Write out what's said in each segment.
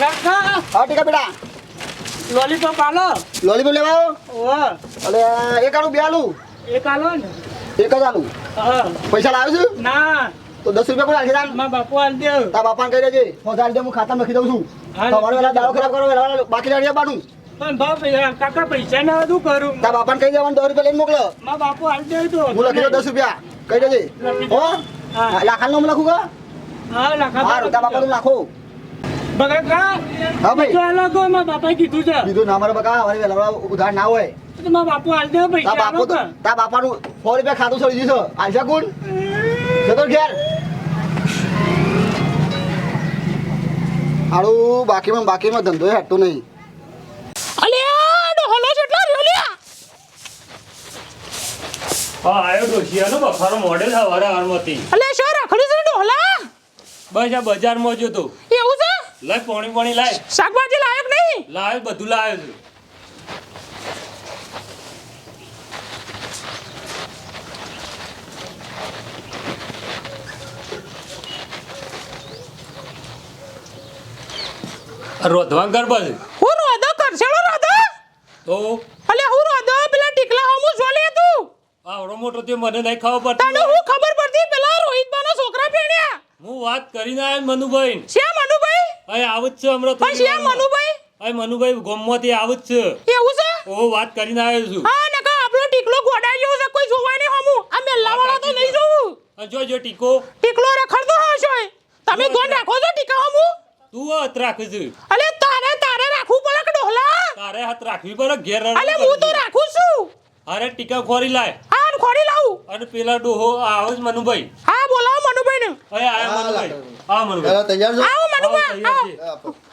હા ટીકા બેટા. લોલીપોપ આલો. લોલીપોપ લેવા ઓહ. અલે એક આલું બે આલું. એક આલો ને? એક જ આલું. હા. પૈસા લાવ્યો છું? ના. તો દસ રૂપિયા કોઈ રાખી મારા બાપુ આલ દેવ તારા બાપાને કહી દેજે. ફોન આલી દે હું ખાતામાં લખી દઉં છું. તમારે વેલા દાડો ખરાબ કરો વેલા બાકી લાડી આપવાનું. પણ પૈસા કાકા પૈસા ના શું કરું. તારા બાપાને કહી દેવાનું દસ રૂપિયા લઈને મોકલો. મારા બાપુ આલ દેવ તો. હું લખી દઉં દસ રૂપિયા. કહી દેજે. હા. લાખાનું નામ લખું કા? હા લાખા હા તારા બાપાનું લાખો. હા ભાઈ. તો આલો કોઈ મારા બાપાએ કીધું છે? કીધું ના મારા બકા હવે વેલા ઉધાર ના હોય. તો મારા બાપુ આલ દેવ તારા પૈસા બાપુ તારા બાપાનું સો રૂપિયા ખાતું છોડી ગયું આલશા કોણ જતો ઘેર. હારું બાકીમાં બાકીમાં ધંધો હેઠતો નહીં. અલ્યા ડોહલો જેટલો રહ્યો લ્યા હા આયો ડોશિયાનો બફારો મોડેલ સવારે આરમતી અલ્યા શો રાખડી છે ડોલા બસ આ બજારમાં જોતો લાય પોણી પોણી લાય. શાકભાજી લાયક નહીં? લાવ્યો બધું લાયો છું. રોધવા ગરબા છે. હું રોધો કરશેડો રોધો? તો? અલ્યા હું રોધો પેલા ટીકલા હમું જોલે તું. આવડો મોટો તે મને નહીં ખબર તને પડતી હું ખબર પડતી પેલા રોહિતબાનો છોકરા પેણ્યા હું વાત કરીને આય મનુભાઈ. શ્યામ અહીં આવું જ છે હમણાં પણ થોડી મનુભાઈ? અરે મનુભાઈ ગોમમાંથી આવું જ છે. એવું છે? ઓ વાત કરીને આવ્યો છું. હા નકા આપણો ટીકલો ગોડાઈ જેવો છે કોઈ જોવાય નહીં હમું. આ મેલ્લા વાળા તો નહીં જોવું. અને જો જો ટીકો. ટીકલો રખડતો હશો. તમે ધોન રાખો છો ટીકા હમું? તું હાથ રાખું છે અલે તારે તારે રાખવું પડે કે ડોહલા તારે હાથ રાખવી પડે ઘેર અલે હું તો રાખું છું. અરે ટીકા ખોરી લાય. હા ખોરી લાવું. અને પેલા ડોહો આવે છે મનુભાઈ. હા બોલાવો મનુભાઈ ને અરે આયા મનુભાઈ. હા મનુભાઈ. તૈયાર છો?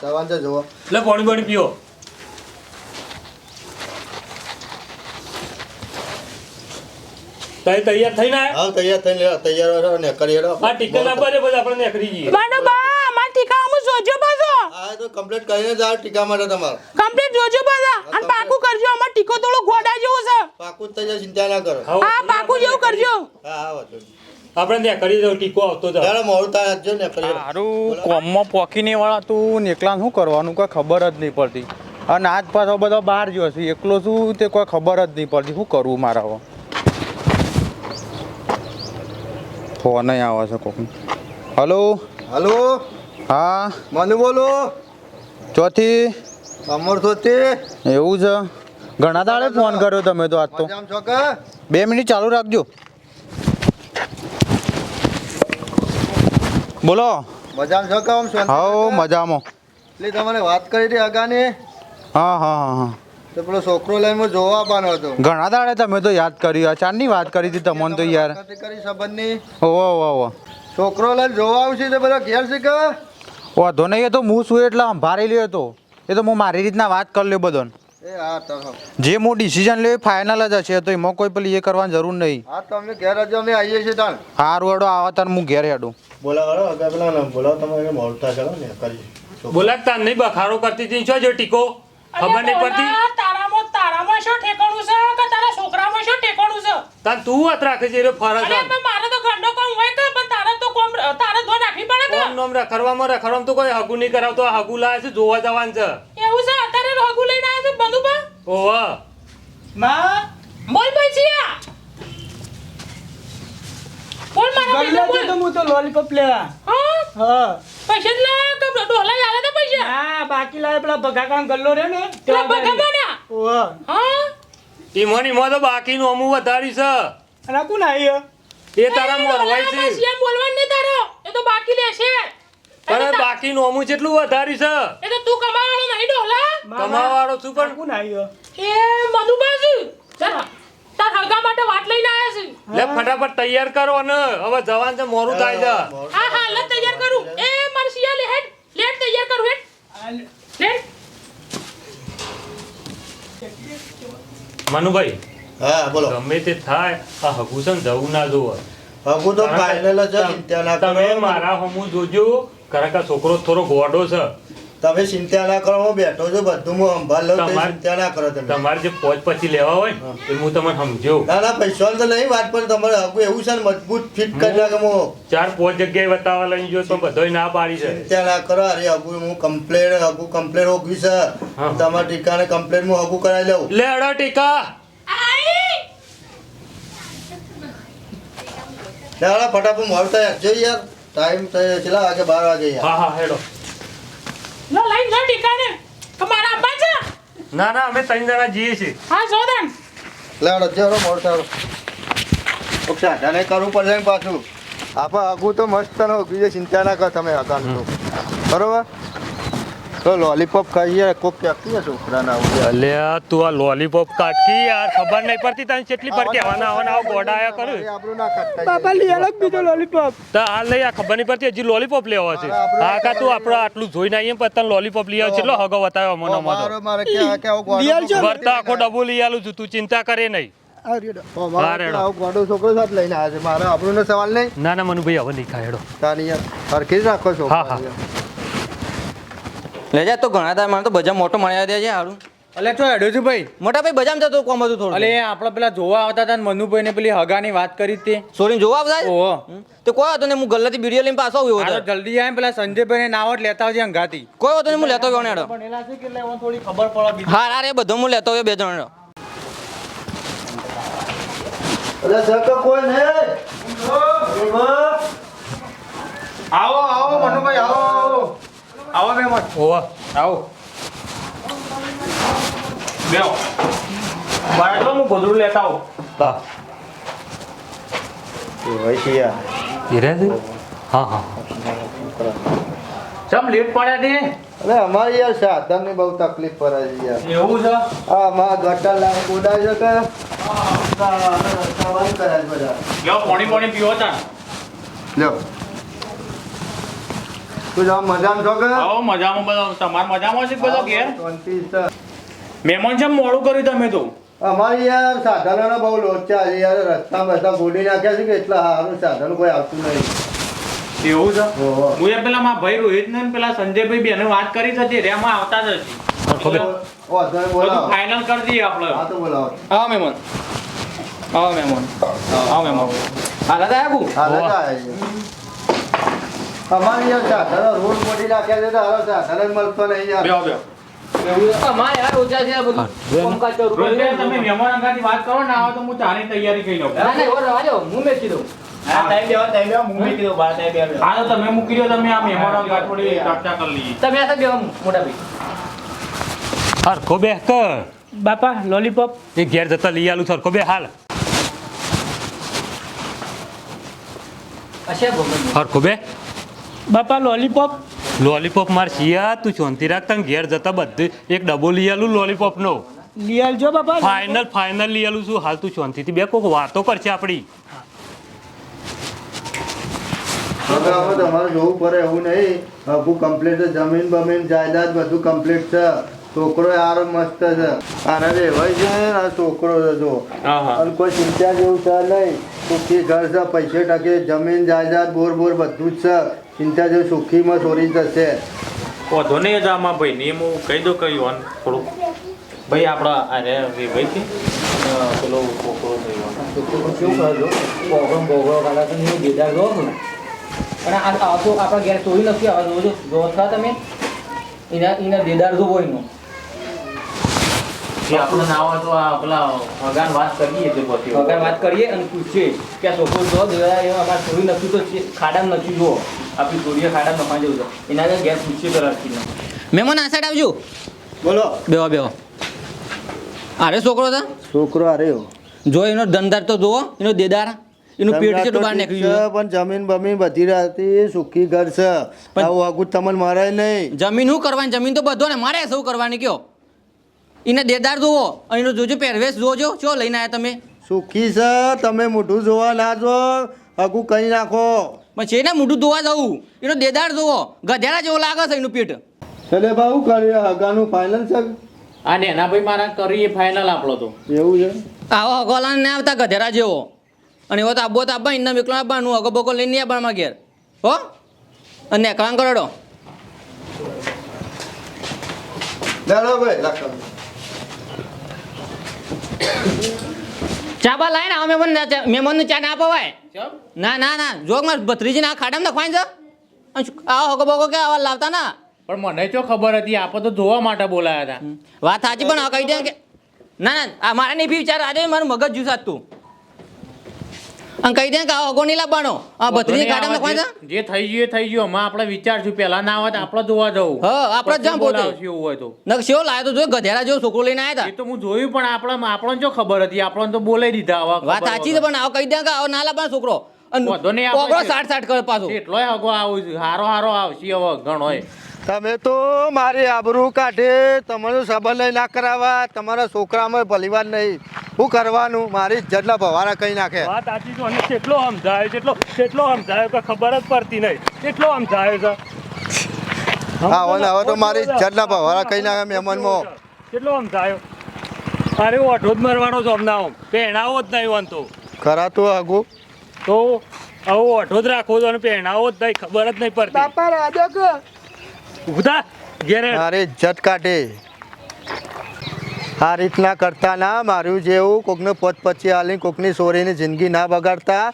સવાન જુઓ. લે પાણી પાણી પીઓ. તઈ તૈયાર થઈને આયા. હા તૈયાર થઈને લે તૈયાર રહો ને કરી હેડો આ ટીકા ના બને બધા આપણે નીકળી જઈએ. મનુભા માર ટીકા અમુ જોજો પાછો. હા તો કમ્પ્લીટ કરીને જ ટીકા માટે તમારે. કમ્પ્લીટ જોજો પાછા. અને પાકું કરજો અમાર ટીકો થોડો ગોડા જેવો છે. પાકું ચિંતા ના કરો. હા પાકું જેવું કરજો. હા હા નહીં. આપણે નીકળી દઉં ટીકો આવતો તો ચાલો મોડું થાય આપજો ને સારું કોમમાં પોકીને વાળા તું એકલા શું કરવાનું? કોઈ ખબર જ નહીં પડતી. અને આજ પાછો બધો બહાર ગયો છે. એકલો શું તે કોઈ ખબર જ નહીં પડતી. શું કરવું મારા ફોન આવે છે કોક હલો? હલો? હા? મને બોલો? ચોથી? અમર સોતી એવું છે? ઘણા દાડે ફોન કર્યો તમે તો આજ તો. બે મિનિટ ચાલુ રાખજો. બોલો. મજામાં છો કામ હા છો? કે? મજામાં. એટલે તમારે વાત કરી હતી અગાની. હા હા હા હા. તો પેલો છોકરો લઈને જોવા આવવાનો હતો. ઘણા દાડે તમે તો યાદ કર્યું ચારની વાત કરી હતી તમને તો યાર. કરી સંબંધની. ઓહો ઓવો છોકરો લઈને જોવા આવશે તો બધા ઘેર છે કે? વાંધો નહીં એ તો હું શું એટલે સંભાળી લ્યો તો. એ તો હું મારી રીતના વાત કરી લ્યો હા હા. જે હું ડિસિઝન લે ફાઇનલ જ હશે. તો એમાં કોઈ પેલી એ કરવાની જરૂર નહીં. હા તમે ઘેર જ અમે આવીએ છીએ તાણ. હારું હેડો આવા તાર હું ઘેર હેડું. બોલાવો આગળ પેલા બોલાવો તમારે ને કરી. બોલાતા નહીં બખારો કરતી હતી છો જો ટીકો? ખબર નહીં પડતી? તારામાં તારામાં શું ઠેકાણું છે કે તારા છોકરામાં શું ઠેકાણું છે? તાન તું હાથ રાખે છે ફરજ અરે પણ મારે તો ઘરનો કામ હોય કે પણ તારે તો કોમ તારે ધો નાખવી પડે કે? કોમ નોમ રખડવામાં રખડવામાં તો કોઈ હગું નહીં કરાવતો હગુ લાવે છે જોવા જવાનું છે. એવું છે? અત્યારે હગુ લઈને આવ્યા છે બંધુબા? ઓવા માં? બોલ પૈસિયા બોલ મારા ગલ્લે પૈસા તો બોલ હું તો લોલીપોપ લેવા. હા? હા. પૈસા જ લે કે ડોલા યાલે તો પૈસા? હા બાકી લાવે પેલા ભગાકાનો ગલ્લો રે ને પેલા. બન્યા ઓહો. હા? ઈમો તો બાકીનું અમું વધારી છે. અને આ કોણ આવ્યો એ તારા મોરવાય છે. પૈસા બોલવા ને તારો. એ તો બાકી લેશે. પણ તા- બાકીનું અમું જેટલું વધારી છે. એ તો તું કમાવાનો નહીં ડોલા કમાવાળો છું પણ કોણ આવ્યો એ મધુબાજુ ચાલ. તાર હળગા માટે વાટ લઈને આવ્યા છે. લે ફટાફટ તૈયાર કરો અને હવે જવાન છે મોરું થાય છે. હા હા લે તૈયાર કરું. એ મરસિયા લે હેડ. લેટ તૈયાર કરું હેડ. લેટ મનુભાઈ હા બોલો. ગમે તે થાય આ હગુસન જવું ના જોવે હગુ તો ફાઇનલ જ તમે મારા હમું જોજો કારણ કે છોકરો થોડો ગોડો છે. તમે ચિંતા ના કરો હું બેઠો છું બધું હું સંભાળ લઉં ચિંતા ના કરો તમે. તમારે જે પોચ પછી લેવા હોય એ હું તમને સમજો ના ના પૈસા તો નહીં વાત પણ તમારે હગું એવું છે ને મજબૂત ફિટ કરી નાખે હું. ચાર પોચ જગ્યાએ બતાવવા લઈ જો તો બધોય ના પાડી છે. ચિંતા ના કરો અરે હગું હું કમ્પ્લેન હગું કમ્પ્લેન હોગવી છે. તમારા ટીકાને કમ્પ્લેન હું હગું કરાવી લઉં. લે અડો ટીકા. ફટાફટ મળતા થાય. જઈ યાર. ટાઈમ થયો કેટલા વાગે? બાર વાગે હા હા હેડો. લો લઈ લો ટીકાને તમારા અબ્બા છે? ના ના અમે ત્રણ જણા જઈએ છીએ. હા જોદાન લાડો જરો મોડું થાય ઓકે સાધાને કરવું પડશે પાછું. આપણે આગું તો મસ્ત નો બીજે ચિંતા ના કર તમે આગળ તો. બરોબર? તો લોલીપોપ ખાઈએ કોક છે છોકરાના અલ્યા તું આ લોલીપોપ કાટકી યાર ખબર નહીં પડતી તને કેટલી પર કહેવાના આવવાના આવ ગોડાયા કરું. આપણું ના ખાતા બાપા લઈ અલગ બીજો લોલીપોપ તો આ લઈ આ ખબર નહીં પડતી હજી લોલીપોપ લેવા છે. હા કા તું આપણો આટલું જોઈને આવીએ પણ તને લોલીપોપ લઈ આવ કેટલો હગો બતાવ્યો મને મારો અમારો. મારે કે કે આવું ગોડો છે? વર્તા આખો ડબુ લઈ આલું છું તું ચિંતા કરે નહીં. છોકરો સાથે લઈને આવ્યો છે. મારે આપણું સવાલ નહીં? ના ના મનુભાઈ હવે નહીં ખાય હેડો. તારી યાર હરખી રાખો છો હા, હા. લેજા તો ઘણા તાર મને તો બજાર મોટો મળ્યા દે છે હારું. અલે તો હેડ્યો છું ભાઈ. મોટા ભાઈ બજામ જતો કોમ હતું થોડું અલે આપણે પેલા જોવા આવતા હતા ને મનુભાઈ ને પેલી હગાની વાત કરી હતી. સોરી સોરીને જોવા આવતા? ઓહો. તો કોઈ હતો ને હું ગલ્લાથી બીડીઓ લઈને પાછો આવ્યો હતો. જલ્દી આવે પેલા સંજયભાઈ ને નાવટ લેતા આવજે અંગાતી કોઈ હતો ને હું લેતો આવ્યો ને હેડો. ભણેલા છે કે એટલે એમાં થોડી ખબર પડે હા હા રે બધો હું લેતો આવ્યો બે જણ અલે અરે કોઈ નહીં. આવો આવો મનુભાઈ આવો. ઓવા. આવો. બેહો. બાર હું ગોદડું લેતા આવું. હા. વૈશિયા ધીરે છે હા હા. ચમ લેટ પડ્યા તે અરે અમારે યાર સાધનની બહુ તકલીફ પડે છે યાર. એવું છે? આ માં ગટર લાઈન કોડાય છે કે? સવાલ કરે છે બધા. લ્યો પાણી પાણી પીવો તા લ્યો. તું જાવ મજામાં છો કે? આવો મજામાં બધો. તમાર મજામાં છે બધો કે. મહેમાન છે મોડું કર્યું તમે તો? અમારી યાર સાધનોનો બહુ લોચા છે. યાર રસ્તા બધા ગોડી નાખ્યા છે કે એટલા સારું સાધન કોઈ આવતું નહીં. એવું છે? હું એ પેલા મારા ભાઈ રોહિત ને પેલા સંજયભાઈ બેને વાત કરી છે તે રેમાં આવતા જ બોલાવો. ફાઇનલ કરી દઈએ આપણે. હા તો બોલાવો. આવો મહેમાન. આવો મહેમાન. આવો મહેમાન. હાલા તા આબુ હા લગા અમારી યાર સાધનો રોડ ગોડી નાખ્યા છે તો હારો સાધન મળતો નહીં યાર. બેહો બેહો અમારે યાર ઓછા છે બધું કામકાજ તો રૂપિયા તમે મહેમાન અંગાથી વાત કરો ને આવો તો હું ચાની તૈયારી કરી લઉં. ના ના એવો રવા દો હું મેકી દઉં હા તો તમે મૂકી દો તમે આ મહેમાન અંગા થોડી ચર્ચા કરી લઈએ. તમે આ બે મોટા ભાઈ. હરખો બે કર બાપા લોલીપોપ. એ ઘેર જતા લઈ આલું સરખો બે હાલ. હરખો બે. બાપા લોલીપોપ લોલીપોપ માર શિયા તું શાંતિ રાખ તને ઘેર જતા બધું એક ડબો લઈ આલું લોલીપોપ નો લઈ આલજો બાપા ફાઇનલ ફાઇનલ લઈ આલું છું. હાલ તું શાંતિથી બે કોક વાતો કરશે આપણી. તમારે જોવું પડે એવું નહીં. હકુ કમ્પ્લીટ છે જમીન બમીન જાયદાદ બધું કમ્પ્લીટ છે. છોકરો યાર મસ્ત છે. આને રેવાય છે ને આ છોકરો છે જો. અને કોઈ ચિંતા જેવું છે નહીં. સુખી ઘર છે પૈસે ટકે જમીન જાયદાદ બોર બોર બધું જ છે. ચિંતા જેવું સુખીમાં ચોરી જશે વાંધો નહીં જ આમાં ભાઈ ને હું કહી દો કહ્યું થોડુંક. ભાઈ આપણા અરે ભાઈથી. છે પેલો છોકરો કેવું કરજો બોગળો બોગળો કાઢા તો નહીં બેદાર જો ને અને આ આ તો આપણા ઘેર ચોરી નથી આવે જોજો જો છો તમે? એના એના દેદાર જો એનો આપણે ના હોય તો આ પેલા ભગવાન વાત કરીએ તો પછી. વાત કરીએ અને પૂછીએ કે આ છોકરો જો દેદાર એ અમારે ચોરી નથી તો ખાડા નથી જુઓ. આપણી ચોરીએ ખાડામાં નફા જવું છે. એના આગળ ઘેર પૂછીએ તો રાખીને મેમો ના સાઈડ આવજો. બોલો. બેહો બેહો. અરે છોકરો હતા છોકરો અરે જો એનો ધંધાર તો જુઓ એનો દેદાર. એનું પેટ કેટલું બહાર નીકળ્યું છે. પણ જમીન બમીન બધી રાતી સુખી ઘર છે. આવું આગું તમને મરાય નહીં. જમીન શું કરવાની? જમીન તો બધો ને મારે શું કરવાની કયો? એને દેદાર જોવો અને એનો જોજો પહેરવેશ જોજો. ચો લઈને આવ્યા તમે? સુખી છે તમે મોઢું જોવા ના જો. આગું કરી નાખો. પણ છે ને મોઢું ધોવા જવું એનો દેદાર જોવો. ગધેડા જેવો લાગે છે એનું પેટ. એટલે ભાઉ કરી હગાનું ફાઇનલ છે? આ નેના ભાઈ મારા કરીએ ફાઇનલ આપણો તો. એવું છે? આવો હગોલા ના આવતા ગધેડા જેવો. અને એવો તો આબો તો આબા એના એકલો આવવાનું હગો બગો લઈને નહીં આવવાનું ઘેર. હો? અને કામ કરડો ભાઈ લાગતા ચા બા અમે મને મહેમાન મહેમાનને ચા ના પવાય ના ના ના જોગમાં ભત્રીજી ના ખાડામાં ને છે અને આ આવો હગો કે આવા લાવતા ના. પણ મને તો ખબર હતી આપણે તો જોવા માટે બોલાયા હતા. વાત સાચી પણ આ કહી દે કે ના ના આ મારા નહીં બી વિચાર આજે મારું મગજ જુસાતું. તું અને કહી દે કે આ હગો નહીં લાવવાનો. આ ભત્રીજી ખાડામાં નખવાય છે જે થઈ ગયું એ થઈ ગયું. અમે આપણે વિચારશું પહેલા ના આવે તો આપણે જોવા જવું. હા, આપણે જ જામ પોતે. એવું હોય તો. નક લાયો તો જો ગધેડા જેવો છોકરો લઈને આવ્યા એ તો. હું જોયું પણ આપણે આપણને જો ખબર હતી. આપણને તો બોલાઈ દીધા આવા વાત સાચી છે પણ આવો કહી દે કે આવો ના લાવવાનો છોકરો. અને વાંધો નહીં, આપણે કોકરો સાઠ સાઠ કરે પાછો. એટલો હગો આવું હારો હારો આવશે હવે ઘણોય તમે તો મારી આબરૂ કાઢે તમારું સંબંધ લઈ ના કરાવવા. તમારા છોકરામાં ભલીવાર નહીં. શું કરવાનું? મારી જેટલા ભવારા કઈ નાખે. વાત સાચી છે અને કેટલો સમજાયો કેટલો કેટલો સમજાયો કે ખબર જ પડતી નહીં. કેટલો સમજાયો છે. હા, ઓને હવે તો મારી જેટલા ભવારા કઈ નાખે મહેમાનમાં. કેટલો સમજાયો. અરે ઓઢો જ મરવાનો છો હમણાં આમ. પહેણાવો જ નહીં વાંધો ખરાતું આગુ? તો આવો ઓઢો જ રાખો છો અને પહેણાવો જ નહીં ખબર જ નહીં પડતી. બાપા રાજા કે ઉધા ઘેરે અરે જટ કાઢે આ રીતના કરતા ના મારું જેવું કોકને પદ પછી હાલી કોકની સોરીની જિંદગી ના બગાડતા.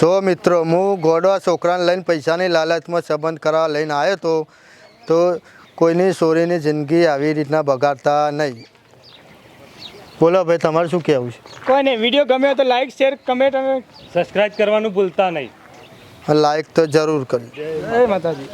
જો મિત્રો હું ગોડો છોકરાને લઈને પૈસાની લાલચમાં સંબંધ કરવા લઈને આવ્યો તો તો કોઈની સોરીની જિંદગી આવી રીતના બગાડતા નહીં. બોલો ભાઈ તમારે શું કહેવું છે? કોઈ નહીં વીડિયો ગમે તો લાઈક શેર કમેન્ટ અને સબસ્ક્રાઇબ કરવાનું ભૂલતા નહીં. લાઈક તો જરૂર કરજો. જય માતાજી.